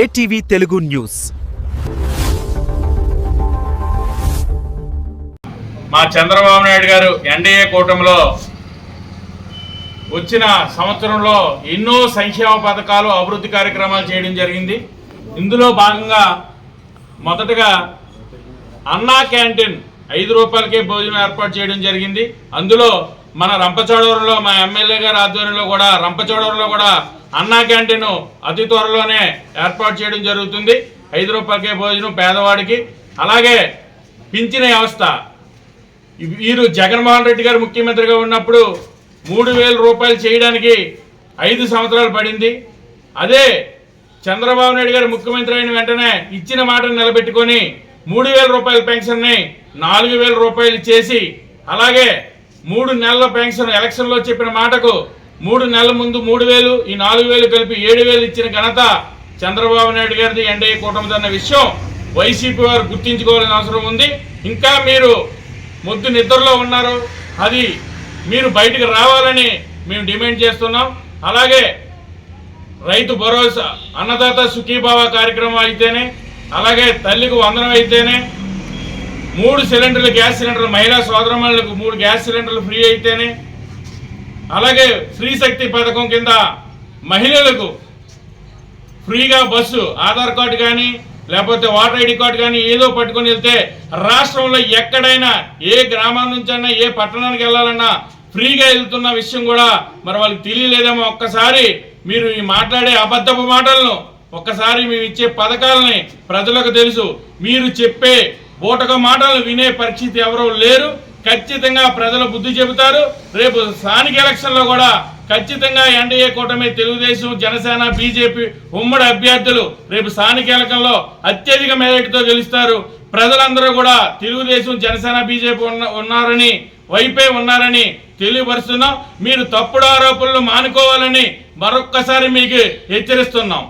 ATV Telugu news. మా చంద్రబాబు నాయుడు గారు NDA కూటమిలో వచ్చిన సంవత్సరంలో ఎన్నో సంక్షేమ పథకాలు అభివృద్ధి కార్యక్రమాలు చేయడం జరిగింది. ఇందులో భాగంగా మొదటగా అన్నా క్యాంటీన్ ఐదు రూపాయలకే భోజనం ఏర్పాటు చేయడం జరిగింది. అందులో మన రంపచోడవరంలో మా ఎమ్మెల్యే గారి ఆధ్వర్యంలో కూడా రంపచోడవరంలో కూడా అన్నా క్యాంటీన్ అతి త్వరలోనే ఏర్పాటు చేయడం జరుగుతుంది. ఐదు రూపాయలకే భోజనం పేదవాడికి. అలాగే పింఛన వ్యవస్థ. వీరు జగన్మోహన్ రెడ్డి గారు ముఖ్యమంత్రిగా ఉన్నప్పుడు మూడు వేల రూపాయలు చేయడానికి ఐదు సంవత్సరాలు పడింది. అదే చంద్రబాబు నాయుడు గారు ముఖ్యమంత్రి అయిన వెంటనే ఇచ్చిన మాటను నిలబెట్టుకొని మూడు వేల రూపాయల పెన్షన్ని నాలుగు వేల రూపాయలు చేసి అలాగే మూడు నెలల పెన్షన్ ఎలక్షన్లో చెప్పిన మాటకు మూడు నెలల ముందు మూడు వేలు ఈ నాలుగు వేలు కలిపి ఏడు వేలు ఇచ్చిన ఘనత చంద్రబాబు నాయుడు గారిది ఎన్డీఏ కూటమిదన్న విషయం వైసీపీ వారు గుర్తించుకోవాల్సిన అవసరం ఉంది. ఇంకా మీరు మొద్దు నిద్రలో ఉన్నారు. అది మీరు బయటకు రావాలని మేము డిమాండ్ చేస్తున్నాం. అలాగే రైతు భరోసా అన్నదాత సుఖీభావ కార్యక్రమం అయితేనే అలాగే తల్లికి వందనం అయితేనే మూడు సిలిండర్లు గ్యాస్ సిలిండర్లు మహిళా సోదరమణులకు మూడు గ్యాస్ సిలిండర్లు ఫ్రీ అయితేనే. అలాగే ఫ్రీ శక్తి పథకం కింద మహిళలకు ఫ్రీగా బస్సు ఆధార్ కార్డు కానీ లేకపోతే ఓటర్ ఐడి కార్డు కానీ ఏదో పట్టుకొని వెళ్తే రాష్ట్రంలో ఎక్కడైనా ఏ గ్రామం నుంచైనా ఏ పట్టణానికి వెళ్ళాలన్నా ఫ్రీగా వెళ్తున్న విషయం కూడా మరి వాళ్ళకి తెలియలేదేమో. ఒక్కసారి మీరు ఈ మాట్లాడే అబద్ధపు మాటలను ఒక్కసారి మేము ఇచ్చే పథకాలని ప్రజలకు తెలుసు. మీరు చెప్పే బూటక మాటలు వినే పరిస్థితి ఎవరూ లేరు. ఖచ్చితంగా ప్రజలు బుద్ధి చెబుతారు. రేపు స్థానిక ఎలక్షన్లో కూడా ఖచ్చితంగా ఎన్డీఏ కూటమి తెలుగుదేశం జనసేన బీజేపీ ఉమ్మడి అభ్యర్థులు రేపు స్థానిక ఎన్నికల్లో అత్యధిక మెజార్టీతో గెలుస్తారు. ప్రజలందరూ కూడా తెలుగుదేశం జనసేన బీజేపీ ఉన్న ఉన్నారని వైపే ఉన్నారని తెలియపరుస్తున్నాం. మీరు తప్పుడు ఆరోపణలు మానుకోవాలని మరొక్కసారి మీకు హెచ్చరిస్తున్నాం.